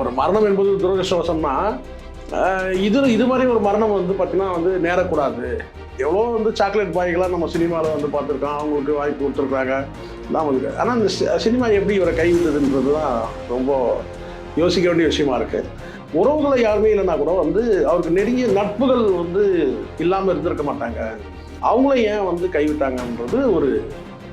ஒரு மரணம் என்பது துரதிருஷ்டவசம்னா இது இது மாதிரி ஒரு மரணம் வந்து பார்த்தீங்கன்னா வந்து நேரக்கூடாது. எவ்வளோ வந்து சாக்லேட் பாய்களாக நம்ம சினிமாவில் வந்து பார்த்துருக்கோம். அவங்களுக்கு வாய்ப்பு கொடுத்துருக்காங்க வந்து ஆனால் இந்த சினிமா எப்படி இவரை கைவிட்டதுன்றது தான் ரொம்ப யோசிக்க வேண்டிய விஷயமா இருக்குது உறவுகளை யாருமே இல்லைன்னா கூட வந்து அவருக்கு நெருங்கிய நட்புகள் வந்து இல்லாமல் இருந்திருக்க மாட்டாங்க. அவங்கள ஏன் வந்து கைவிட்டாங்கன்றது ஒரு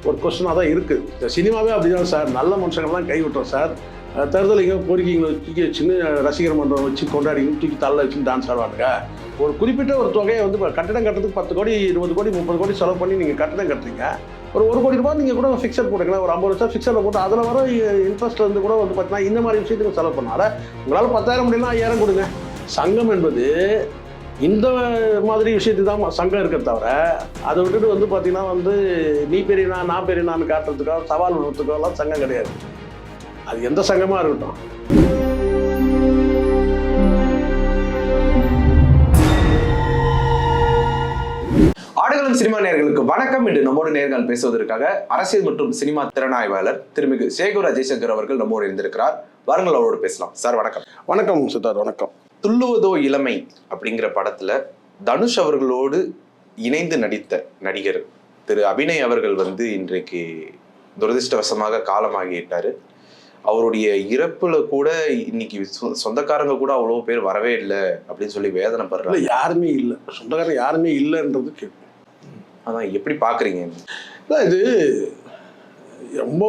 ஒரு கொஸ்டினாக தான் இருக்குது இந்த சினிமாவே அப்படிதான் சார். நல்ல மனுஷங்கள்லாம் கைவிட்டோம் சார். அஹ் தேர்தலிங்க கோரிக்கைங்களை தூக்கி வச்சுன்னு ரசிகர் மன்றம் வச்சு கொண்டாடி தூக்கி தள்ள வச்சு டான்ஸ் ஆடுவானுங்க. ஒரு குறிப்பிட்ட ஒரு தொகையை வந்து இப்போ கட்டடம் கட்டுறதுக்கு பத்து கோடி இருபது கோடி முப்பது கோடி செலவு பண்ணி நீங்கள் கட்டடம் கட்டுறீங்க. ஒரு ஒரு கோடி ரூபாய் நீங்கள் கூட ஃபிக்ஸட் போட்டுக்கலாம். ஒரு ஐம்பது லட்சம் ஃபிக்ஸடில் போட்டு அதில் வர இன்ட்ரெஸ்ட் வந்து கூட வந்து பார்த்தீங்கன்னா இந்த மாதிரி விஷயத்துக்கு செலவு பண்ணால உங்களால் பத்தாயிரம் முடியல ஐயாயிரம் கொடுங்க. சங்கம் என்பது இந்த மாதிரி விஷயத்துக்கு தான் சங்கம் இருக்க தவிர அதை விட்டுட்டு வந்து பார்த்தீங்கன்னா வந்து நீ பெரியனா நான் பெரியனான்னு காட்டுறதுக்கோ சவால் விடுறதுக்கோ எல்லாம் சங்கம் கிடையாது. அது எந்த சங்கமாக இருக்கட்டும். ஆடுகளம் சினிமா நேயர்களுக்கு வணக்கம். என்று நம்மோடு நேர்கள் பேசுவதற்காக அரசியல் மற்றும் சினிமா திறனாய்வாளர் திருமிகு சேகூர் ஜெய்சங்கர் அவர்கள் நம்மோடு இருந்திருக்கிறார் வாருங்கள் அவரோடு பேசலாம். சார் வணக்கம். வணக்கம் சித்தார்த் வணக்கம். துள்ளுவதோ இளமை அப்படிங்கிற படத்துல தனுஷ் அவர்களோடு இணைந்து நடித்த நடிகர் திரு அபிநய் அவர்கள் வந்து இன்றைக்கு துரதிர்ஷ்டவசமாக காலமாகிட்டாரு அவருடைய இறப்புல கூட இன்னைக்கு சொந்தக்காரங்க கூட அவ்வளோ பேர் வரவே இல்லை அப்படின்னு சொல்லி இல்லை வேதனைப்படுறாங்க யாருமே இல்லை. சொந்தக்காரர் யாருமே இல்லைன்றது கேள்வி அதான் எப்படி பாக்குறீங்க இல்லை இது ரொம்ப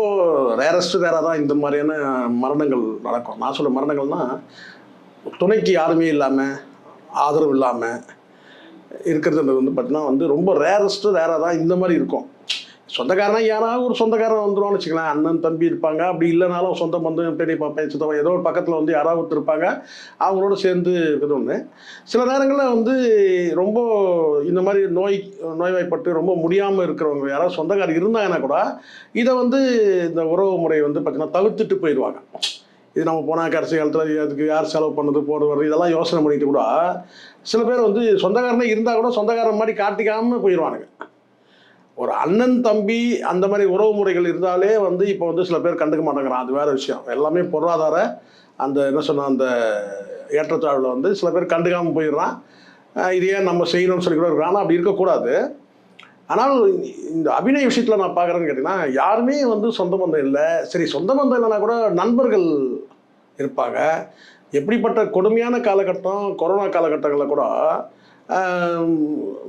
ரேரஸ்ட் ரேராக தான் இந்த மாதிரியான மரணங்கள் நடக்கும். நான் சொல்ல மரணங்கள்னா துணைக்கு யாருமே இல்லாமல் ஆதரவு இல்லாமல் இருக்கிறதுன்றது வந்து பார்த்தீங்கன்னா வந்து ரொம்ப ரேரஸ்ட்டு ரேராக தான் இந்த மாதிரி இருக்கும். சொந்தக்காரனா யாராவது ஒரு சொந்தக்காரன் வந்துடுவான்னு வச்சுக்கலாம் அண்ணன் தம்பி இருப்பாங்க. அப்படி இல்லைனாலும் சொந்த பந்தம் பெரிய பார்ப்பேன் சித்தப்பா. ஏதோ ஒரு பக்கத்தில் வந்து யாராவது ஒருத்தர் இருப்பாங்க. அவங்களோட சேர்ந்து இருக்கிறது ஒன்று சில நேரங்களில் வந்து ரொம்ப இந்த மாதிரி நோய் நோய்வாய்ப்பட்டு ரொம்ப முடியாமல் இருக்கிறவங்க யாராவது சொந்தக்காரர் இருந்தாங்கன்னா கூட இதை வந்து இந்த உறவு முறை வந்து பார்த்திங்கன்னா தவிர்த்துட்டு போயிடுவாங்க. இது நம்ம போனால் கடைசி காலத்தில் அதுக்கு யார் செலவு பண்ணது போடுவது இதெல்லாம் யோசனை பண்ணிட்டு கூட சில பேர் வந்து சொந்தக்காரனே இருந்தால் கூட சொந்தக்காரன் மாதிரி காட்டிக்காமல் போயிடுவானுங்க. ஒரு அண்ணன் தம்பி அந்த மாதிரி உறவு முறைகள் இருந்தாலே வந்து இப்போ வந்து சில பேர் கண்டுக்க மாட்டேங்கிறான். அது வேற விஷயம். எல்லாமே பொருளாதார அந்த என்ன சொன்ன அந்த ஏற்றத்தாழ்வில் வந்து சில பேர் கண்டுக்காமல் போயிடுறான். இது ஏன் நம்ம செய்யணும்னு சொல்லி கூட இருக்கிறான் ஆனால் அப்படி இருக்கக்கூடாது. ஆனால் இந்த அபிநய விஷயத்தில் நான் பார்க்குறேன்னு கேட்டிங்கன்னா யாருமே வந்து சொந்த பந்தம் இல்லை. சரி சொந்த பந்தம் இல்லைன்னா கூட நண்பர்கள் இருப்பாங்க. எப்படிப்பட்ட கொடுமையான காலகட்டம் கொரோனா காலகட்டங்களில் கூட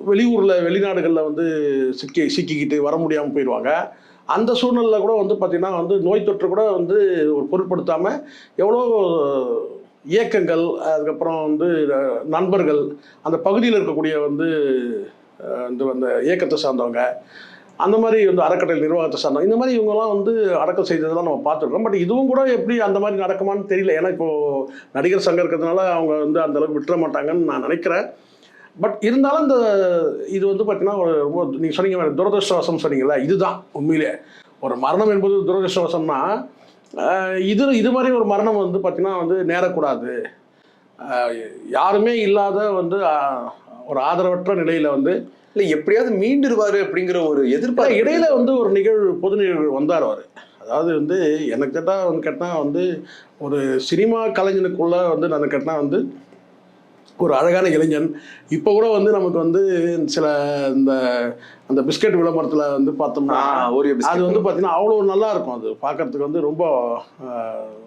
வெளியூரில் வெளிநாடுகளில் வந்து சிக்கி சிக்கிக்கிட்டு வர முடியாமல் போயிடுவாங்க. அந்த சூழ்நிலையில் கூட வந்து பார்த்திங்கன்னா வந்து நோய் தொற்று கூட வந்து ஒரு பொருட்படுத்தாமல் எவ்வளோ இயக்கங்கள் அதுக்கப்புறம் வந்து நண்பர்கள் அந்த பகுதியில் இருக்கக்கூடிய வந்து இந்த அந்த இயக்கத்தை சார்ந்தவங்க அந்த மாதிரி வந்து அறக்கட்டளை நிர்வாகத்தை சார்ந்தவங்க இந்த மாதிரி இவங்கெல்லாம் வந்து அடக்கம் செய்ததெல்லாம் நம்ம பார்த்துருக்கோம். பட் இதுவும் கூட எப்படி அந்த மாதிரி நடக்குமான்னு தெரியல. ஏன்னா இப்போது நடிகர் சங்கம் இருக்கிறதுனால அவங்க வந்து அந்தளவுக்கு விட்டுற மாட்டாங்கன்னு நான் நினைக்கிறேன். பட் இருந்தாலும் இந்த இது வந்து பார்த்தீங்கன்னா ஒரு ரொம்ப நீங்கள் சொன்னீங்க துரதிருஷ்டவசம் சொன்னீங்கல்ல இதுதான் உண்மையிலே. ஒரு மரணம் என்பது துரதிருஷ்டவசம்னா இது இது மாதிரி ஒரு மரணம் வந்து பார்த்தீங்கன்னா வந்து நேரக்கூடாது. யாருமே இல்லாத வந்து ஒரு ஆதரவற்ற நிலையில் வந்து இல்ல எப்படியாவது மீண்டுருவாரு அப்படிங்கிற ஒரு எதிர்பார்ப்பு இடையில வந்து ஒரு நிகழ்வு பொது நிகழ்வு வந்தார் அவர். அதாவது வந்து எனக்கு கேட்டால் வந்து கேட்டால் வந்து ஒரு சினிமா கலைஞனுக்குள்ள வந்து நான் கேட்டால் வந்து ஒரு அழகான இளைஞன். இப்போ கூட வந்து நமக்கு வந்து சில இந்த அந்த பிஸ்கட் விளம்பரத்தில் வந்து பார்த்தோம்னா ஒரு அது வந்து பார்த்தீங்கன்னா அவ்வளோ நல்லா இருக்கும் அது. பார்க்கறதுக்கு வந்து ரொம்ப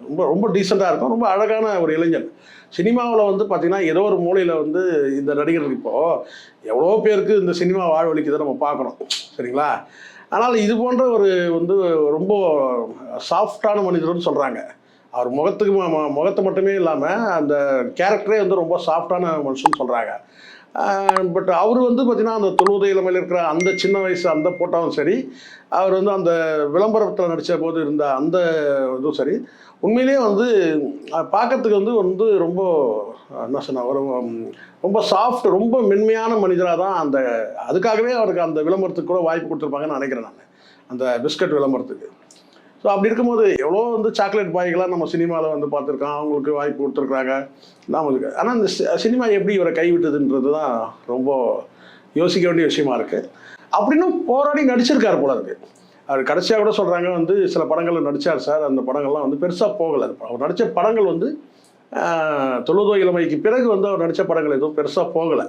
ரொம்ப ரொம்ப டீசெண்டாக இருக்கும். ரொம்ப அழகான ஒரு இளைஞன். சினிமாவில் வந்து பார்த்தீங்கன்னா ஏதோ ஒரு மூலையில் வந்து இந்த நடிகர்கள் இப்போது எவ்வளோ பேருக்கு இந்த சினிமா வாழ்வழிக்குதை நம்ம பார்க்குறோம் சரிங்களா? ஆனால் இது போன்ற ஒரு வந்து ரொம்ப சாஃப்டான மனிதர்னு சொல்கிறாங்க அவர் முகத்துக்கு முகத்தை மட்டுமே இல்லாமல் அந்த கேரக்டரே வந்து ரொம்ப சாஃப்டான மனுஷன் சொல்கிறாங்க பட் அவர் வந்து பார்த்தீங்கன்னா அந்த தொழுவதை இளமையில் இருக்கிற அந்த சின்ன வயசு அந்த போட்டாவும் சரி அவர் வந்து அந்த விளம்பரத்தில் நடித்த போது இருந்த அந்த இதுவும் சரி உண்மையிலேயே வந்து பார்க்கறதுக்கு வந்து வந்து ரொம்ப என்ன சொன்ன ஒரு ரொம்ப சாஃப்ட் ரொம்ப மென்மையான மனிதராக தான் அந்த அதுக்காகவே அவருக்கு அந்த விளம்பரத்துக்கு கூட வாய்ப்பு கொடுத்துருப்பாங்கன்னு நினைக்கிறேன் நான். அந்த பிஸ்கட் விளம்பரத்துக்கு. ஸோ அப்படி இருக்கும்போது எவ்வளோ வந்து சாக்லேட் பாய்களாக நம்ம சினிமாவில் வந்து பார்த்துருக்கோம் அவங்களுக்கு வாய்ப்பு கொடுத்துருக்குறாங்க. நமக்கு ஆனால் இந்த சி- சினிமா எப்படி இவரை கைவிட்டதுன்றது தான் ரொம்ப யோசிக்க வேண்டிய விஷயமா இருக்குது அப்படின்னும் போராடி நடிச்சிருக்காரு போல இருக்கு. அவர் கடைசியாக கூட சொல்கிறாங்க வந்து சில படங்களில் நடித்தார் சார். அந்த படங்கள்லாம் வந்து பெருசாக போகலை. அவர் நடித்த படங்கள் வந்து தொழுதோ இளமைக்கு பிறகு வந்து அவர் நடித்த படங்கள் எதுவும் பெருசாக போகலை.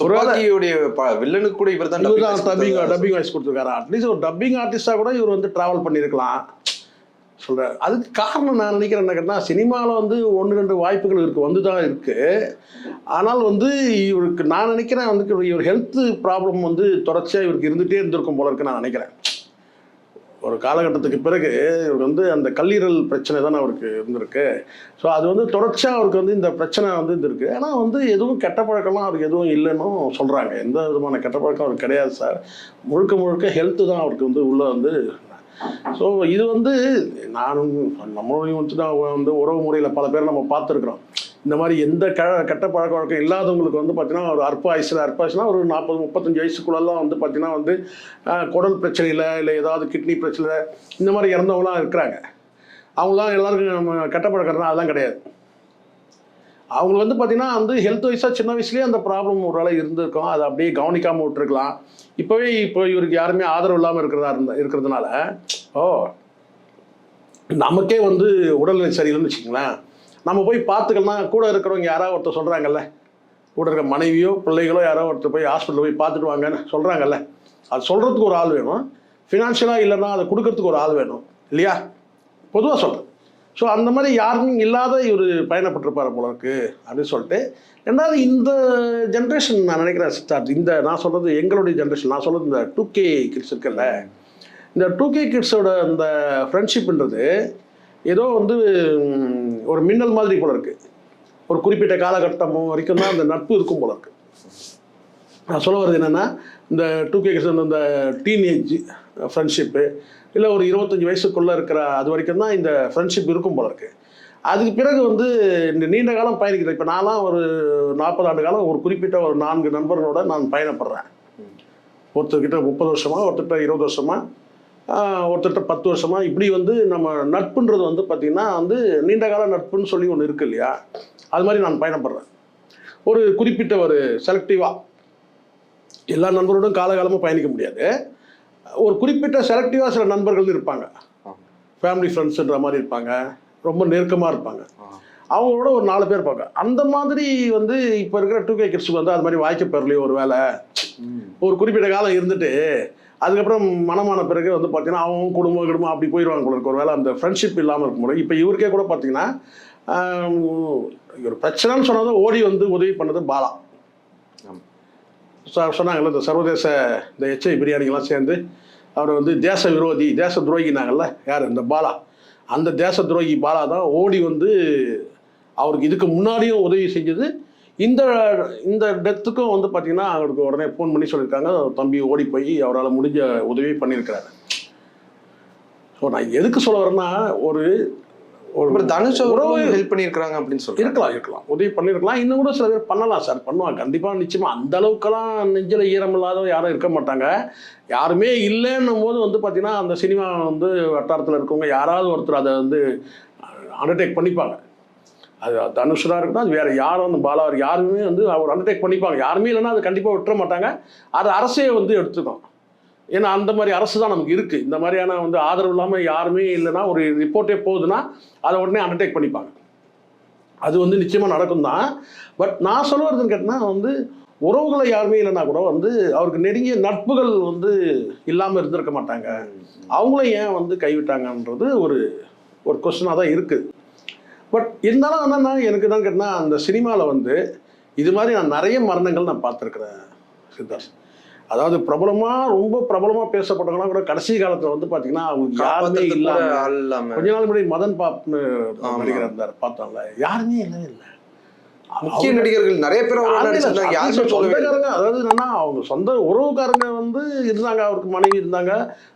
துப்பாக்கியுடைய வில்லனுக்கு கூட இவர் தான் இவர் தான் டப்பிங் டப்பிங் வாய்ஸ் கொடுத்துருக்காரு. அட்லீஸ்ட் ஒரு டப்பிங் ஆர்டிஸ்டாக கூட இவர் வந்து ட்ராவல் பண்ணியிருக்கலாம். சொல்கிறார் அதுக்கு காரணம் நான் நினைக்கிறேன் என்ன கேட்டால் சினிமாவில் வந்து ஒன்று ரெண்டு வாய்ப்புகள் இருக்குது வந்து தான் இருக்குது ஆனால் வந்து இவருக்கு நான் நினைக்கிறேன் வந்து இவர் ஹெல்த் ப்ராப்ளம் வந்து தொடர்ச்சியாக இவருக்கு இருந்துகிட்டே இருந்திருக்கும் போல இருக்கு நான் நினைக்கிறேன். ஒரு காலகட்டத்துக்கு பிறகு இவருக்கு வந்து அந்த கல்லீரல் பிரச்சனை தானே அவருக்கு இருந்திருக்கு. ஸோ அது வந்து தொடர்ச்சியாக அவருக்கு வந்து இந்த பிரச்சனை வந்து இருந்திருக்கு. ஆனால் வந்து எதுவும் கெட்ட பழக்கம்லாம் அவருக்கு எதுவும் இல்லைன்னு சொல்கிறாங்க எந்த விதமான கெட்ட பழக்கம் அவருக்கு கிடையாது சார். முழுக்க முழுக்க ஹெல்த்து தான் அவருக்கு வந்து உள்ளே வந்து. ஸோ இது வந்து நானும் நம்மளையும் வந்து நான் வந்து உறவு முறையில் பல பேர் நம்ம பார்த்துருக்குறோம். இந்த மாதிரி எந்த க கெட்ட பழக்க வழக்கம் இல்லாதவங்களுக்கு வந்து பார்த்தீங்கன்னா ஒரு அற்ப வயசில் அற்ப வயசுனா ஒரு நாற்பது முப்பத்தஞ்சு வயசுக்குள்ளெல்லாம் வந்து பார்த்தீங்கன்னா வந்து குடல் பிரச்சனையில் இல்லை ஏதாவது கிட்னி பிரச்சனை இந்த மாதிரி இறந்தவங்களாம் இருக்கிறாங்க. அவங்களாம் எல்லாருக்கும் நம்ம கெட்ட பழக்கம்னா அதெல்லாம் கிடையாது. அவங்களுக்கு வந்து பார்த்தீங்கன்னா வந்து ஹெல்த் வைஸாக சின்ன வயசுலேயே அந்த ப்ராப்ளம் ஒரு இருந்திருக்கும். அதை அப்படியே கவனிக்காமல் விட்டுருக்கலாம். இப்போவே இப்போ இவருக்கு யாருமே ஆதரவு இல்லாமல் இருக்கிறதா இருந்த இருக்கிறதுனால ஓ நமக்கே வந்து உடல்நிலை சரியில்லைன்னு வச்சுக்கங்களேன். நம்ம போய் பார்த்துக்கலாம். கூட இருக்கிறவங்க யாராவது ஒருத்தர் சொல்கிறாங்கல்ல கூட இருக்கிற மனைவியோ பிள்ளைகளோ யாரோ ஒருத்தர் போய் ஹாஸ்பிட்டலில் போய் பார்த்துட்டு வாங்கன்னு சொல்கிறாங்கல்ல அது சொல்கிறதுக்கு ஒரு ஆள் வேணும். ஃபினான்ஷியலாக இல்லைன்னா அதை கொடுக்கறதுக்கு ஒரு ஆள் வேணும். இல்லையா? பொதுவாக சொல்கிறேன் ஸோ அந்த மாதிரி யாருமே இல்லாத இவர் பயணப்பட்டிருப்பார் போல இருக்கு அப்படின்னு சொல்லிட்டு ரெண்டாவது இந்த ஜென்ரேஷன் நான் நினைக்கிறேன் ஸ்டார்ட் இந்த நான் சொல்கிறது எங்களுடைய ஜென்ரேஷன் நான் சொல்கிறது இந்த டூ கே கிட்ஸ் இருக்குல்ல. இந்த டூ கே கிட்ஸோட அந்த ஃப்ரெண்ட்ஷிப்ன்றது ஏதோ வந்து ஒரு மின்னல் மாதிரி போல இருக்கு. ஒரு குறிப்பிட்ட காலகட்டம் வரைக்கும் தான் அந்த நட்பு இருக்கும் போல இருக்கு. நான் சொல்ல வர்றது என்னென்னா இந்த டூ கே கிருஷ்ணன் இந்த டீனேஜ் ஃப்ரெண்ட்ஷிப்பு இல்லை ஒரு இருபத்தஞ்சி வயசுக்குள்ளே இருக்கிற அது வரைக்கும் தான் இந்த ஃப்ரெண்ட்ஷிப் இருக்கும் போல இருக்கு. அதுக்கு பிறகு வந்து இந்த நீண்ட காலம் பயணிக்கிறது இப்போ நான்லாம் ஒரு நாற்பது ஆண்டு காலம் ஒரு குறிப்பிட்ட ஒரு நான்கு நண்பர்களோட நான் பயணப்படுறேன். ஒருத்தர்கிட்ட முப்பது வருஷமாக ஒருத்தர்கிட்ட இருபது வருஷமாக ஒருத்தர்கிட்ட பத்து வருஷமா இப்படி வந்து நம்ம நட்புன்றது வந்து பார்த்திங்கன்னா வந்து நீண்ட கால நட்புன்னு சொல்லி ஒன்று இருக்கு இல்லையா? அது மாதிரி நான் பயணப்படுறேன். ஒரு குறிப்பிட்ட ஒரு செலக்டிவாக எல்லா நண்பரோடும் காலகாலமாக பயணிக்க முடியாது. ஒரு குறிப்பிட்ட செலக்டிவாக சில நண்பர்கள் இருப்பாங்க. ஃபேமிலி ஃப்ரெண்ட்ஸுன்ற மாதிரி இருப்பாங்க. ரொம்ப நெருக்கமாக இருப்பாங்க. அவங்களோட ஒரு நாலு பேர் இருப்பாங்க. அந்த மாதிரி வந்து இப்போ இருக்கிற டூ கே கிட்ஸுக்கு வந்து அது மாதிரி வாய்க்க பெறலையோ ஒரு வேலை ஒரு குறிப்பிட்ட காலம் இருந்துட்டு அதுக்கப்புறம் மனமான பிறகு வந்து பார்த்தீங்கன்னா அவங்க குடும்பம் குடும்பம் அப்படி போயிடுவாங்க போல ஒரு வேளை அந்த ஃப்ரெண்ட்ஷிப் இல்லாமல் இருக்கும் போது இப்போ இவருக்கே கூட பார்த்தீங்கன்னா ஒரு பிரச்சனைன்னு சொன்னதும் ஓடி வந்து உதவி பண்ணது பாலா. சார் சொன்னாங்கல்ல இந்த சர்வதேச இந்த எச்ஐ பிரியாணிகள்லாம் சேர்ந்து அவர் வந்து தேச விரோதி தேச துரோகினாங்கல்ல யார்? இந்த பாலா. அந்த தேச துரோகி பாலா தான் ஓடி வந்து அவருக்கு இதுக்கு முன்னாடியும் உதவி செஞ்சது இந்த இந்த டெத்துக்கும் வந்து பார்த்தீங்கன்னா அவருக்கு உடனே ஃபோன் பண்ணி சொல்லியிருக்காங்க. தம்பி ஓடி போய் அவரால் முடிஞ்ச உதவி பண்ணியிருக்கிறாரு. ஸோ நான் எதுக்கு சொல்ல வரேன்னா ஒரு ஒரு தனுஷ் உறவு- ஹெல்ப் பண்ணியிருக்கிறாங்க அப்படின்னு சொல்றாங்க. இருக்கலாம் இருக்கலாம். உதவி பண்ணியிருக்கலாம். இன்னும் கூட சில பேர் பண்ணலாம் சார். பண்ணுவாங்க. கண்டிப்பாக நிச்சயமா. அந்த அளவுக்கெல்லாம் நெஞ்சில் ஈரம் இல்லாதவங்க யாரும் இருக்க மாட்டாங்க. யாருமே இல்லைன்னும் போது வந்து பார்த்தீங்கன்னா அந்த சினிமா வந்து வட்டாரத்தில் இருக்கவங்க யாராவது ஒருத்தர் அதை வந்து அண்டர்டேக் பண்ணிப்பாங்க. அது தனுஷராக இருக்கட்டும் அது வேற யாரும் அந்த பாலா யாருமே வந்து அவர் அண்டர்டேக் பண்ணிப்பாங்க. யாருமே இல்லைன்னா அது கண்டிப்பாக விட்டுற மாட்டாங்க. அது அரசே வந்து எடுத்துக்கும். ஏன்னா அந்த மாதிரி அரசு தான் நமக்கு இருக்குது இந்த மாதிரியான வந்து ஆதரவு இல்லாமல் யாருமே இல்லைன்னா ஒரு ரிப்போர்ட்டே போகுதுன்னா அதை உடனே அண்டர்டேக் பண்ணிப்பாங்க. அது வந்து நிச்சயமாக நடக்கும் தான் பட் நான் சொல்ல வரதுன்னு கேட்டினா வந்து உறவுகளை யாருமே இல்லைன்னா கூட வந்து அவருக்கு நெருங்கிய நட்புகள் வந்து இல்லாமல் இருந்திருக்க மாட்டாங்க. அவங்கள ஏன் வந்து கைவிட்டாங்கன்றது ஒரு ஒரு கொஸ்டினாக தான் இருக்குது பட் இருந்தாலும் என்னன்னா எனக்கு தான் கேட்டினா அந்த சினிமாவில் வந்து இது மாதிரி நான் நிறைய மரணங்கள் நான் பார்த்துருக்குறேன் சித்தார்த். அதாவது பிரபலமாக ரொம்ப பிரபலமாக பேசப்பட்டவங்களாம் கூட கடைசி காலத்தில் வந்து பார்த்தீங்கன்னா அவங்களுக்கு யாருமே காப்பாத்துறதுக்கு கூட இல்லாம ஆள் இல்லாம. கொஞ்ச நாள் முன்னாடி மதன் பாப்னு. நடிகர் இருந்தார் பார்த்தோம்ல யாருமே இல்லவே இல்லை. முக்கிய நடிகர்கள் நிறைய பேர். சொந்தக்காரங்க அதாவது என்னன்னா அவங்க சொந்த உறவுக்காரங்க வந்து இருந்தாங்க அவருக்கு மனைவி இருந்தாங்க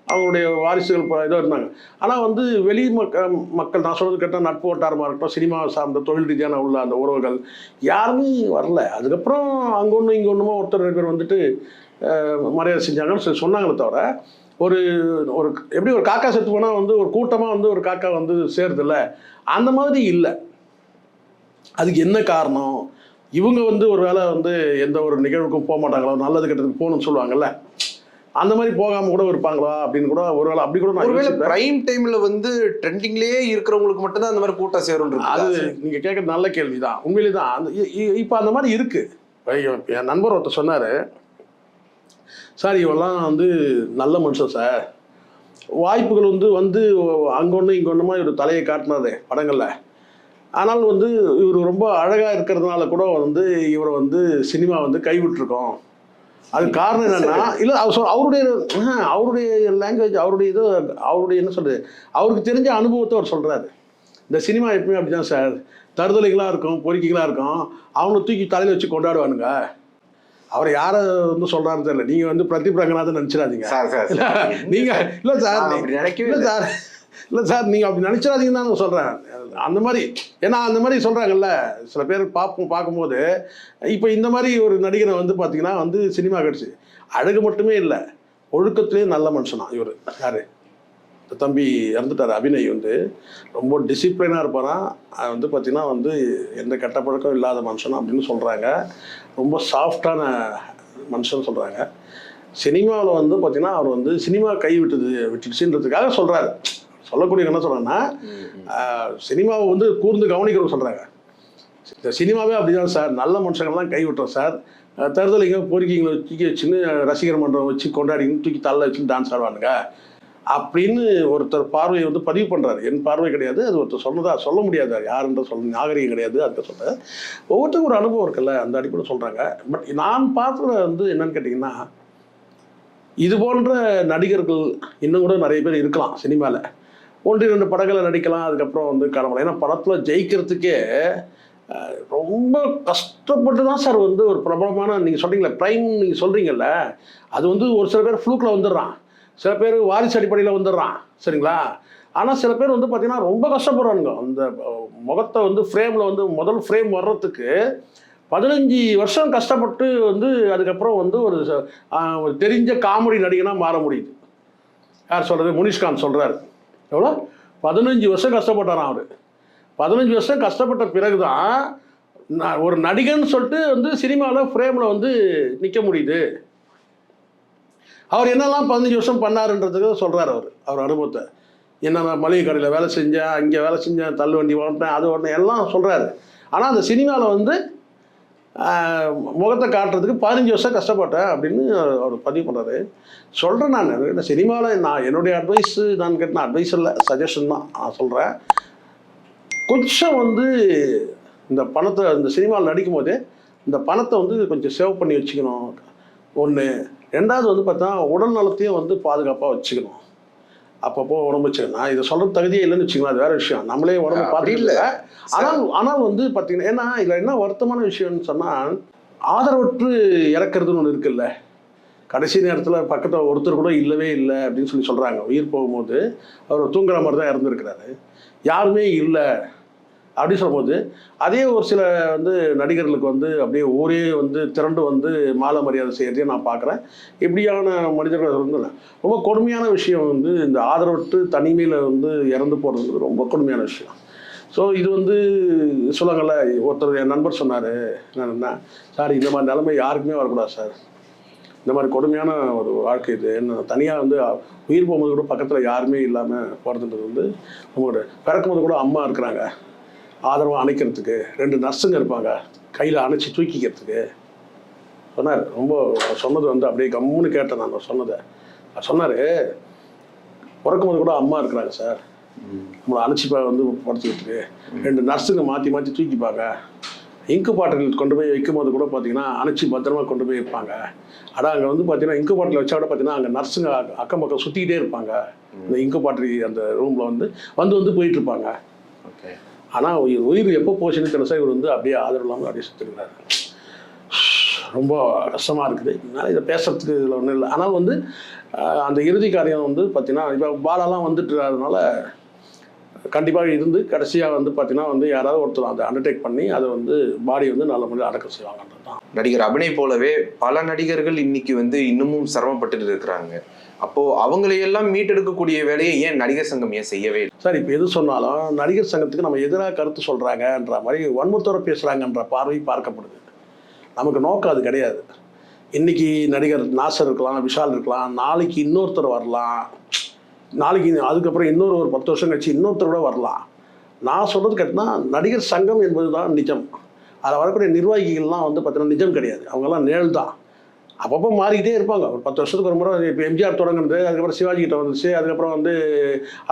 அவங்களுடைய வாரிசுகள் ப- இதோ இருந்தாங்க. ஆனால் வந்து வெளி மக்கள் மக்கள் நான் சொல்றது கேட்டால் நட்பு வட்டாரமாக இருக்கட்டும் சினிமா சார்ந்த தொழில் ரீதியான உள்ள அந்த உறவுகள் யாருமே வரல. அதுக்கப்புறம் அங்கே ஒன்று இங்கே ஒன்றுமோ ஒருத்தர் ரெண்டு பேர் வந்துட்டு மரியாதை செஞ்சாங்கன்னு சொல்லி சொன்னாங்களே தவிர ஒரு ஒரு எப்படி ஒரு காக்கா செத்து போனால் வந்து ஒரு கூட்டமாக வந்து ஒரு காக்கா வந்து சேருதுல்ல அந்த மாதிரி இல்லை. அதுக்கு என்ன காரணம்? இவங்க வந்து ஒரு வேளை வந்து எந்த ஒரு நிகழ்வுக்கும் போக மாட்டாங்களோ? நல்லது கெட்டதுக்கு போகணும்னு சொல்லுவாங்கல்ல. அந்த மாதிரி போகாமல் கூட இருப்பாங்களா? அப்படின்னு கூட ஒருவேளை அப்படி கூட ஒருவேளை. பிரைம் டைம்ல வந்து ட்ரெண்டிங்லயே இருக்கிறவங்களுக்கு மட்டும்தான் அந்த மாதிரி கூட்டம் சேரும் அது நீங்கள் கேட்குறது நல்ல கேள்வி தான் உண்மையிலே தான். அந்த இப்போ அந்த மாதிரி இருக்குது என் நண்பர் ஒருத்தர் சொன்னார். சார் இவெல்லாம் வந்து நல்ல மனுஷன் சார். வாய்ப்புகள் வந்து வந்து அங்கே ஒன்று இங்கே ஒன்றுமா இவர் தலையை காட்டினாரு படங்களில். ஆனால் வந்து இவர் ரொம்ப அழகாக இருக்கிறதுனால கூட வந்து இவரை வந்து சினிமா வந்து கைவிட்டிருக்கோம். அது காரணம் என்னன்னா இல்லை அவர் சொல் அவருடைய அவருடைய லாங்குவேஜ் அவருடைய இது அவருடைய என்ன சொல்றது அவருக்கு தெரிஞ்ச அனுபவத்தை அவர் சொல்கிறாரு இந்த சினிமா எப்பவுமே அப்படிதான் சார். தருதலைகளாக இருக்கும் பொறுக்கிகளாக இருக்கும். அவனை தூக்கி தலையில் வச்சு கொண்டாடுவானுங்க. அவர் யாரை வந்து சொல்கிறாருன்னு தெரியல. நீங்கள் வந்து பிரதீப் ரங்கநாதன் நினச்சிடாதீங்க. சார் சார் நீங்க இல்ல சார் இல்லை. சார். இல்லை சார் நீங்கள் அப்படி நினச்சிடாதீங்கன்னு தான் நான் அந்த மாதிரி ஏன்னா அந்த மாதிரி சொல்கிறாங்கல்ல சில பேர் பார்ப்போம் பார்க்கும்போது இப்போ இந்த மாதிரி ஒரு நடிகரை வந்து பார்த்தீங்கன்னா வந்து சினிமா கட்சி அழகு மட்டுமே இல்லை ஒழுக்கத்துலேயும் நல்ல மனுஷனா இவர். யார்? தம்பி இறந்துட்டார் அபிநய் வந்து. ரொம்ப டிசிப்ளினாக இருப்பாரான் அது வந்து பார்த்தீங்கன்னா வந்து எந்த கெட்ட பழக்கம் இல்லாத மனுஷன் அப்படின்னு சொல்கிறாங்க ரொம்ப சாஃப்டான மனுஷன் சொல்கிறாங்க சினிமாவில் வந்து பார்த்தீங்கன்னா அவர் வந்து சினிமா கை விட்டது விட்டுடுச்சுன்றதுக்காக சொல்கிறாரு சொல்லக்கூடிய என்ன சொல்கிறேன்னா சினிமாவை வந்து கூர்ந்து கவனிக்கிறோம் சொல்கிறாங்க இந்த சினிமாவே அப்படிதான் சார். நல்ல மனுஷங்கள்லாம் கை விட்டோம் சார். அஹ் தருதலைங்க பொறுக்கிங்களை தூக்கி வச்சுன்னு ரசிகர் மன்றம் வச்சு கொண்டாடின்னு தூக்கி தள்ள வச்சுன்னு டான்ஸ் ஆடுவானுங்க. அப்படின்னு ஒருத்தர் பார்வையை வந்து பதிவு பண்ணுறாரு என் பார்வை கிடையாது. அது ஒருத்தர் சொன்னதா சொல்ல முடியாது. யாருன்ற சொல்ல நாகரிகம் கிடையாது. அதுக்கு சொல்ல ஒவ்வொருத்தருக்கும் ஒரு அனுபவம் இருக்குல்ல அந்த அடிப்படையில் சொல்கிறாங்க பட் நான் பார்த்ததுல வந்து என்னன்னு கேட்டிங்கன்னா இது போன்ற நடிகர்கள் இன்னும் கூட நிறைய பேர் இருக்கலாம் சினிமாவில் ஒன்று இரண்டு படங்களை நடிக்கலாம் அதுக்கப்புறம் வந்து கடவுள் ஏன்னா படத்தில் ஜெயிக்கிறதுக்கே ரொம்ப கஷ்டப்பட்டு தான் சார் வந்து ஒரு பிரபலமான நீங்கள் சொல்கிறீங்களே ப்ரைம் நீங்கள் சொல்கிறீங்கல்ல அது வந்து ஒரு சில பேர் ஃப்ளூக்கில் வந்துடுறான். சில பேர் வாரிசு அடிப்படையில் வந்துடுறான் சரிங்களா? ஆனால் சில பேர் வந்து பார்த்தீங்கன்னா ரொம்ப கஷ்டப்படுறானுங்க. அந்த முகத்தை வந்து ஃப்ரேமில் வந்து முதல் ஃப்ரேம் வர்றதுக்கு பதினஞ்சு வருஷம் கஷ்டப்பட்டு வந்து அதுக்கப்புறம் வந்து ஒரு ச- தெரிஞ்ச காமெடி நடிகனாக மாற முடியுது. யார் சொல்கிறது முனிஷ்காந்த் சொல்கிறார் எவ்வளோ? பதினஞ்சு வருஷம் கஷ்டப்பட்டாராம் அவர். பதினஞ்சு வருஷம் கஷ்டப்பட்ட பிறகு தான் நான் ஒரு நடிகன் சொல்லிட்டு வந்து சினிமாவில் ஃப்ரேமில் வந்து நிற்க முடியுது. அவர் என்னெல்லாம் பதினஞ்சு வருஷம் பண்ணாருன்றதுக்கு சொல்கிறார் அவர் அவர் அனுபவத்தை. என்னென்ன மளிகை கடையில் வேலை செஞ்சேன் அங்கே வேலை செஞ்சேன் தள்ளு வண்டி ஓட்டினேன் அது ஒன்று எல்லாம் சொல்கிறாரு ஆனால் அந்த சினிமாவில் வந்து முகத்தை காட்டுறதுக்கு பதினஞ்சு வருஷம் கஷ்டப்பட்டேன் அப்படின்னு அவர் பதிவு பண்ணுறாரு சொல்கிறேன் நான். என்ன சினிமாவில் நான் என்னுடைய அட்வைஸ் நான் கேட்டேன். அட்வைஸ் இல்லை சஜஷன் தான் நான் சொல்கிறேன் கொஞ்சம் வந்து இந்த பணத்தை இந்த சினிமாவில் நடிக்கும் போதே இந்த பணத்தை வந்து கொஞ்சம் சேவ் பண்ணி வச்சுக்கணும். ஒன்று ரெண்டாவது வந்து பார்த்தா உடல் நலத்தையும் வந்து பாதுகாப்பாக வச்சுக்கணும். அப்பப்போ உடம்பு நான் இதை சொல்கிறது தகுதியே இல்லைன்னு வச்சுக்கலாம் அது வேற விஷயம். நம்மளே உடம்பு இல்ல. இல்லை ஆனால் ஆனால் வந்து பார்த்தீங்கன்னா ஏன்னா இதில் என்ன வருத்தமான விஷயம்னு சொன்னால் ஆதரவற்று இறக்குறதுன்னு ஒன்று இருக்குல்ல. கடைசி நேரத்தில் பக்கத்தில் ஒருத்தர் கூட இல்லவே இல்லை அப்படின்னு சொல்லி சொல்கிறாங்க உயிர் போகும்போது அவர் தூங்குற மாதிரி தான் இறந்துருக்கிறாரு. யாருமே இல்லை. அப்படி சொல்லும்போது அதே ஒரு சில வந்து நடிகர்களுக்கு வந்து அப்படியே ஊரே வந்து திரண்டு வந்து மாலை மரியாதை செய்கிறதையும் நான் பார்க்குறேன். இப்படியான மனிதர்கள் வந்து ரொம்ப கொடுமையான விஷயம் வந்து இந்த ஆதரவற்று தனிமையில் வந்து இறந்து போகிறது ரொம்ப கொடுமையான விஷயம். ஸோ இது வந்து சொல்லுங்கள்ல ஒருத்தர் என் நண்பர் சொன்னார் என்ன சார் இந்த மாதிரி நிலைமை யாருக்குமே வரக்கூடாது சார். இந்த மாதிரி கொடுமையான ஒரு வாழ்க்கை இது. என்ன தனியாக வந்து உயிர் போகும்போது கூட பக்கத்தில் யாருமே இல்லாமல் போகிறதுன்றது வந்து நம்மளோட பிறக்கும்போது கூட அம்மா இருக்கிறாங்க. ஆதரவாக அணைக்கிறதுக்கு ரெண்டு நர்ஸுங்க இருப்பாங்க. கையில் அணைச்சி தூக்கிக்கிறதுக்கு. சொன்னார். ரொம்ப சொன்னது வந்து அப்படியே கம்முன்னு கேட்டேன் நான் சொன்னதை. அவர் சொன்னார் பிறக்கும்போது கூட அம்மா இருக்கிறாங்க சார். நம்மளை அணைச்சிப்பா வந்து படுத்துக்கிட்டு ரெண்டு நர்ஸுங்க மாற்றி மாற்றி தூக்கிப்பாங்க. இங்கு பாட்டில் கொண்டு போய் வைக்கும்போது கூட பார்த்தீங்கன்னா அணைச்சி பத்திரமா கொண்டு போய் வைப்பாங்க. ஆனால் அங்கே வந்து பார்த்தீங்கன்னா இங்கு பாட்டில் வச்சா கூட பார்த்தீங்கன்னா அங்கே நர்ஸுங்க அக்கம் பக்கம் சுற்றிக்கிட்டே இருப்பாங்க. இந்த இங்கு பாட்டில் அந்த ரூமில் வந்து வந்து வந்து போயிட்டு இருப்பாங்க. ஓகே. ஆனால் உயிர் உயிர் எப்போ போச்சுன்னு தெரிஞ்சா இவர் வந்து அப்படியே ஆதரவு இல்லாமல் அப்படியே செத்துருக்கிறாரு. ரொம்ப கஷ்டமாக இருக்குது. அதனால் இதை பேசுறதுக்கு இதில் ஒன்றும் இல்லை. ஆனால் வந்து அந்த இறுதி காரியம் வந்து பார்த்தீங்கன்னா இப்போ பாலாலாம் வந்துட்டுறதுனால கண்டிப்பாக இருந்து கடைசியாக வந்து பார்த்தீங்கன்னா வந்து யாராவது ஒருத்தர் அதை அண்டர்டேக் பண்ணி அதை வந்து பாடி வந்து நல்ல முறையில் அடக்கம் செய்வாங்கன்றது தான் நடிகர் அபிநய் போலவே பல நடிகர்கள் இன்னைக்கு வந்து இன்னமும் சிரமப்பட்டு இருக்கிறாங்க. அப்போ அவங்களையெல்லாம் மீட்டெடுக்கக்கூடிய வேலையை ஏன் நடிகர் சங்கம் ஏன் செய்யவே இல்லை? சார் இப்போ எது சொன்னாலும் நடிகர் சங்கத்துக்கு நம்ம எதிராக கருத்து சொல்கிறாங்கன்ற மாதிரி வன்முத்தோட பேசுகிறாங்கன்ற பார்வை பார்க்கப்படுது. நமக்கு நோக்கம் அது கிடையாது. இன்னைக்கு நடிகர் நாசர் இருக்கலாம் விஷால் இருக்கலாம் நாளைக்கு இன்னொருத்தர் வரலாம். நாளைக்கு அதுக்கப்புறம் இன்னொரு ஒரு பத்து வருஷம் கழிச்சு இன்னொருத்தர் கூட வரலாம். நான் சொல்கிறது கேட்டினா நடிகர் சங்கம் என்பது தான் நிஜம். அதில் வரக்கூடிய நிர்வாகிகள்லாம் வந்து பார்த்தீங்கன்னா நிஜம் கிடையாது. அவங்கெல்லாம் நிழல் தான் அப்பப்போ மாறிக்கிட்டே இருப்பாங்க. ஒரு பத்து வருஷத்துக்கு ஒரு முறை இப்போ எம்ஜிஆர் தொடங்குனது அதுக்கப்புறம் சிவாஜி கிட்ட வந்துச்சு அதுக்கப்புறம் வந்து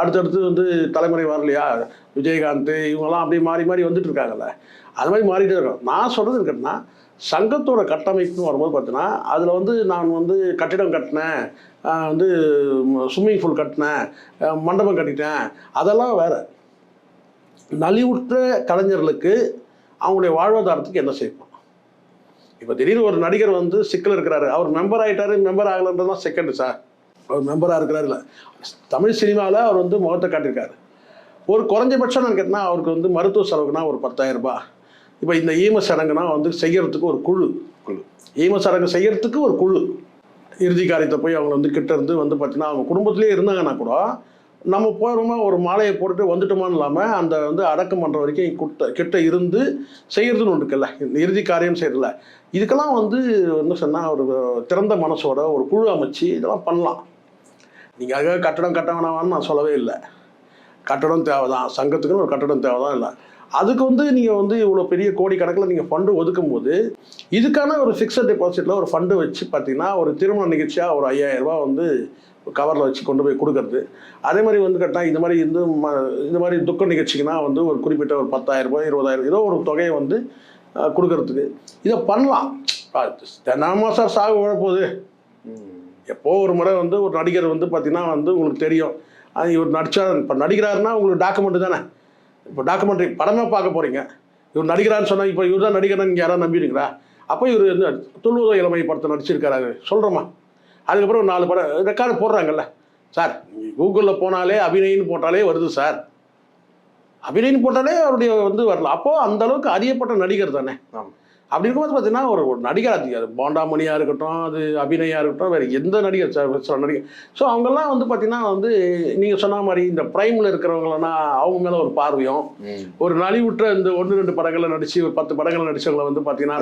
அடுத்தடுத்து வந்து தலைமுறை வரலையா? விஜயகாந்த் இவங்கெல்லாம் அப்படியே மாறி மாறி வந்துட்டு இருக்காங்கல்ல. அது மாதிரி மாறிட்டே இருக்கும். நான் சொல்கிறது இருக்கேன்னா சங்கத்தோட கட்டமைப்புன்னு வரும்போது பார்த்தீங்கன்னா அதில் வந்து நான் வந்து கட்டிடம் கட்டினேன் வந்து ஸ்விம்மிங் பூல் கட்டினேன் மண்டபம் கட்டிட்டேன். அதெல்லாம் வேறு. நலிவுற்ற கலைஞர்களுக்கு அவங்களுடைய வாழ்வாதாரத்துக்கு என்ன செய்யணும் இப்போ திடீர்னு ஒரு நடிகர் வந்து சிக்கல் இருக்கிறாரு. அவர் மெம்பர் ஆகிட்டாரு மெம்பர் ஆகலன்றது தான் செகண்ட் சார் அவர் மெம்பராக இருக்கிறாரு இல்லை தமிழ் சினிமாவில் அவர் வந்து முகத்தை காட்டியிருக்காரு. ஒரு குறைஞ்சபட்சம் நான் கேட்டேன்னா அவருக்கு வந்து மருத்துவ செலவுக்குனா ஒரு பத்தாயிரம் ரூபாய். இப்போ இந்த ஈம சடங்குனா வந்து செய்யறதுக்கு ஒரு குழு குழு. ஈம சடங்கு செய்யறதுக்கு ஒரு குழு. இறுதி காரியத்தை போய் அவங்க வந்து கிட்ட இருந்து வந்து பார்த்தீங்கன்னா அவங்க குடும்பத்திலே இருந்தாங்கன்னா கூட நம்ம போகிறோமா ஒரு மாலையை போட்டுட்டு வந்துட்டோமான்னு இல்லாமல் அந்த வந்து அடக்கம் பண்ணுற வரைக்கும் கிட்ட கிட்ட இருந்து செய்கிறதுன்னு ஒன்று இருக்குல்ல. இந்த இறுதி காரியம் செய்யறதில்ல இதுக்கெல்லாம் வந்து என்ன சொன்னால் ஒரு திறந்த மனசோட ஒரு குழு அமைச்சு இதெல்லாம் பண்ணலாம். நீங்கள் அதுக்காக கட்டடம் கட்ட வேணாமான்னு நான் சொல்லவே இல்லை. கட்டடம் தேவை தான் சங்கத்துக்குன்னு ஒரு கட்டடம் தேவை தான் இல்லை. அதுக்கு வந்து நீங்கள் வந்து இவ்வளோ பெரிய கோடிக்கணக்கில் நீங்கள் ஃபண்டு ஒதுக்கும் போது இதுக்கான ஒரு ஃபிக்ஸட் டெபாசிட்டில் ஒரு ஃபண்டு வச்சு பார்த்தீங்கன்னா ஒரு திருமண நிகழ்ச்சியாக ஒரு 5000 வந்து கவரில் வச்சு கொண்டு போய் கொடுக்கறது. அதே மாதிரி வந்து கேட்டால் இந்த மாதிரி இந்த ம இந்த மாதிரி துக்க நிகழ்ச்சிக்குனா வந்து ஒரு குறிப்பிட்ட ஒரு பத்தாயிரம் ரூபாய் இருபதாயிரம் ஏதோ ஒரு தொகையை வந்து கொடுக்கறதுக்கு. இதை பண்ணலாம். தினமா சார் சாகு போகுது எப்போ ஒரு முறை வந்து ஒரு நடிகர் வந்து பார்த்தீங்கன்னா வந்து உங்களுக்கு தெரியும். அது இவர் நடிச்சா இப்போ நடிக்கிறாருன்னா உங்களுக்கு டாக்குமெண்ட் தானே. இப்போ டாக்குமெண்ட்ரி படமே பார்க்க போகிறீங்க இவர் நடிக்கிறான்னு சொன்னால் இப்போ இவர் தான் நடிகர்னு நீங்கள் யாராவது நம்பிடுங்களா அப்போ இவர் இந்த இளமை படத்தை நடிச்சிருக்காரு. சொல்கிறோமா அதுக்கப்புறம் ஒரு நாலு படம் ரெக்கார்டு போடுறாங்கல்ல. சார் கூகுளில் போனாலே அபிநயின்னு போட்டாலே வருது சார். அபிநயின்னு போட்டாலே அவருடைய வந்து வரலாம். அப்போது அந்தளவுக்கு அறியப்பட்ட நடிகர் தானே. ஆமாம் அப்படி இருக்கும்போது பார்த்தீங்கன்னா ஒரு ஒரு நடிகர் அது அது போண்டாமணியாக இருக்கட்டும் அது அபிநயா இருக்கட்டும் வேறு எந்த நடிகர் ச- சில நடிகர் ஸோ அவங்கெல்லாம் வந்து பார்த்தீங்கன்னா வந்து நீங்கள் சொன்ன மாதிரி இந்த ப்ரைமில் இருக்கிறவங்களனா அவங்க மேலே ஒரு பார்வையும். ஒரு நலிவுற்ற இந்த ஒன்று ரெண்டு படங்களில் நடிச்சு ஒரு பத்து படங்களில் நடிச்சவங்களை வந்து பார்த்தீங்கன்னா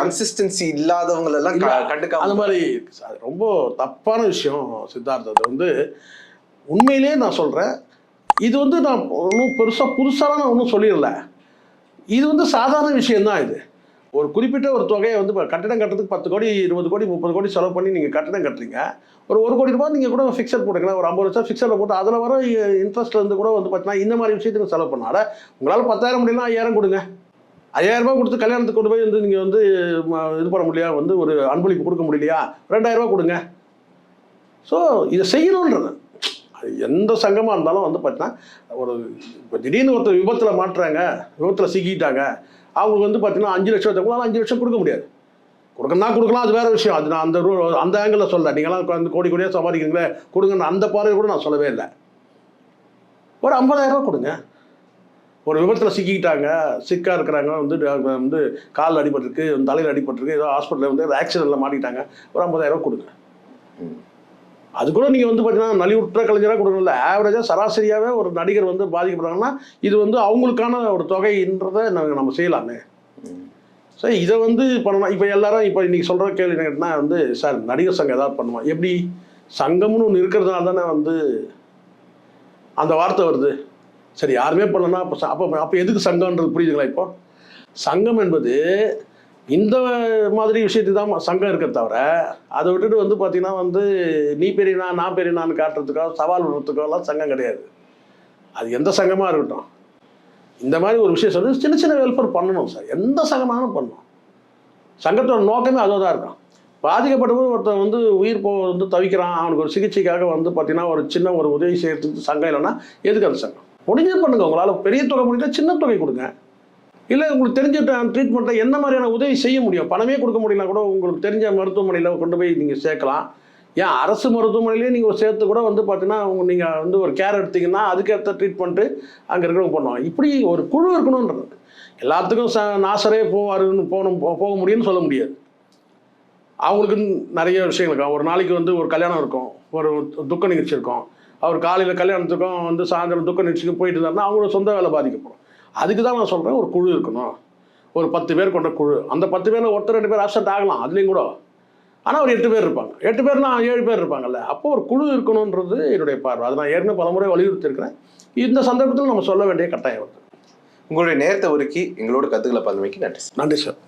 கன்சிஸ்டன்சி இல்லாதவங்க எல்லாம் க- இல்ல, கண்டுக்காம அந்த மாதிரி சார். ரொம்ப தப்பான விஷயம் சித்தார்த் அது வந்து உண்மையிலே நான் சொல்கிறேன் இது வந்து நான் ஒன்றும் பெருசாக புதுசாக நான் ஒன்றும் சொல்லிடல இது வந்து சாதாரண விஷயம்தான் இது ஒரு குறிப்பிட்ட ஒரு தொகையை வந்து இப்போ கட்டடம் கட்டுறதுக்கு பத்து கோடி இருபது கோடி முப்பது கோடி செலவு பண்ணி நீங்கள் கட்டடம் கட்டுறீங்க. ஒரு ஒரு கோடி ரூபாய் நீங்கள் கூட ஃபிக்ஸட் போட்டுக்கலாம். ஒரு ஐம்பது லட்சம் ஃபிக்ஸடில் போட்டு அதில் வர இன்ட்ரெஸ்ட் இருந்து கூட வந்து பார்த்தீங்கன்னா இந்த மாதிரி விஷயத்துக்கு செலவு பண்ணால உங்களால் பத்தாயிரம் முடியலாம் ஐயாயிரம் கொடுங்க. ஐயாயிரம் ரூபாய் கொடுத்து கல்யாணத்துக்கு கொண்டு போய் வந்து நீங்கள் வந்து இது பண்ண முடியலையா? வந்து ஒரு அன்பளிப்பு கொடுக்க முடியலையா? ரெண்டாயிரம் ரூபாய் கொடுங்க. ஸோ இதை செய்யணுன்றது. எந்த சங்கமாக இருந்தாலும் வந்து பார்த்தீங்கன்னா ஒரு இப்போ திடீர்னு ஒருத்தர் விபத்தில் மாட்டுறாங்க விபத்தில் சிக்கிட்டாங்க அவங்களுக்கு வந்து பார்த்தீங்கன்னா அஞ்சு லட்சம் ஒருத்தவங்களால அஞ்சு லட்சம் கொடுக்க முடியாது. கொடுக்கணும்னா கொடுக்கலாம் அது வேறு விஷயம். அது நான் அந்த ரூ- அந்த ஆங்கிளில் சொல்ல நீங்களாம் வந்து கோடி கோடியாக சம்பாதிக்கிறீங்களே கொடுங்கன்னு அந்த பார்வை கூட நான் சொல்லவே இல்லை. ஒரு ஐம்பதாயிரரூவா கொடுங்க. ஒரு விபத்தில் சிக்கிக்கிட்டாங்க சிக்காக இருக்கிறாங்க வந்து வந்து காலில் அடிபட்டிருக்கு தலையில் அடிபட்டிருக்கு ஏதோ ஹாஸ்பிட்டலில் வந்து ஆக்சிடெண்ட்டில் மாட்டிட்டாங்க ஒரு 50000 கொடுங்க. ம். அது கூட நீங்கள் வந்து பார்த்தீங்கன்னா நலிவுற்ற கலைஞராக கொடுக்கணும்ல. ஆவரேஜாக சராசரியாகவே ஒரு நடிகர் வந்து பாதிக்கப்படுறாங்கன்னா இது வந்து அவங்களுக்கான ஒரு தொகைன்றதை நம்ம நம்ம செய்யலாமே. சரி இதை வந்து பண்ணலாம் இப்போ எல்லாரும் இப்போ இன்றைக்கி சொல்கிற கேள்வி என்னன்னா வந்து சார் நடிகர் சங்கம் ஏதாவது பண்ணுவோம் எப்படி? சங்கம்னு ஒன்று இருக்கிறதுனால தானே வந்து அந்த வார்த்தை வருது. சரி யாருமே பண்ணலன்னா அப்போ அப்போ அப்போ எதுக்கு சங்கம்ன்றது புரியுதுங்களா இப்போ? சங்கம் என்பது இந்த மாதிரி விஷயத்துக்கு தான் சங்கம் இருக்க தவிர அதை விட்டுட்டு வந்து பார்த்தீங்கன்னா வந்து நீ பெரியனா நான் பெரியனான்னு காட்டுறதுக்கோ சவால் விடுறதுக்கோ எல்லாம் சங்கம் கிடையாது. அது எந்த சங்கமாக இருக்கட்டும். இந்த மாதிரி ஒரு விஷயம் சொல்லி சின்ன சின்ன வெல்ஃபேர் பண்ணணும் சார். எந்த சங்கமானாலும் பண்ணணும். சங்கத்தோட நோக்கமே அதுவாக தான் இருக்கும். பாதிக்கப்பட்டபோது ஒருத்தன் வந்து உயிர் போ வந்து தவிக்கிறான். அவனுக்கு ஒரு சிகிச்சைக்காக வந்து பார்த்தீங்கன்னா ஒரு சின்ன ஒரு உதவி செய்யறதுக்கு சங்கம் இல்லைன்னா எதுக்கு அந்த சங்கம்? முடிஞ்சது பண்ணுங்க. உங்களால் பெரிய தொகை முடிஞ்சால் சின்ன தொகை கொடுங்க. இல்லை உங்களுக்கு தெரிஞ்ச ட்ரீட்மெண்ட்டை என்ன மாதிரியான உதவி செய்ய முடியும்? பணமே கொடுக்க முடியல கூட உங்களுக்கு தெரிஞ்ச மருத்துவமனையில் கொண்டு போய் நீங்கள் சேர்க்கலாம். ஏன் அரசு மருத்துவமனையிலேயே நீங்கள் சேர்த்து கூட வந்து பார்த்தீங்கன்னா உங்க நீங்கள் வந்து ஒரு கேர் எடுத்தீங்கன்னா அதுக்கேற்ற ட்ரீட்மெண்ட்டு அங்கே இருக்கிறவங்க பண்ணுவாங்க. இப்படி ஒரு குழு இருக்கணுன்றது எல்லாத்துக்கும் ச நாசரே போவாருன்னு போகணும் போ- போக முடியும்னு சொல்ல முடியாது. அவங்களுக்கு நிறைய விஷயங்கள் இருக்கும். ஒரு நாளைக்கு வந்து ஒரு கல்யாணம் இருக்கும். ஒரு துக்க நிகழ்ச்சி இருக்கும். அவர் காலையில் கல்யாணத்துக்கும் வந்து சாயந்தரம் துக்க நிகழ்ச்சிக்கும் போயிட்டு இருந்தாருன்னா அவங்களோட சொந்த வேலை பாதிக்கப்படும். அதுக்கு தான் நான் சொல்கிறேன் ஒரு குழு இருக்கணும். ஒரு பத்து பேர் கொண்ட குழு. அந்த பத்து பேரில் ஒருத்தர் ரெண்டு பேர் ஆப்சென்ட் ஆகலாம் அதுலேயும் கூட. ஆனால் ஒரு எட்டு பேர் இருப்பாங்க. எட்டு பேர்னா ஏழு பேர் இருப்பாங்கல்ல. அப்போ ஒரு குழு இருக்கணுன்றது என்னுடைய பார்வை. அதை நான் ஏற்கனவே பலமுறை வலியுறுத்தியிருக்கிறேன். இந்த சந்தர்ப்பத்தில் நம்ம சொல்ல வேண்டிய கட்டாயம் வருது உங்களுடைய நேரத்தை ஒதுக்கி எங்களோட கருத்துக்களை பகிர்மைக்கு நன்றி சார். நன்றி சார்.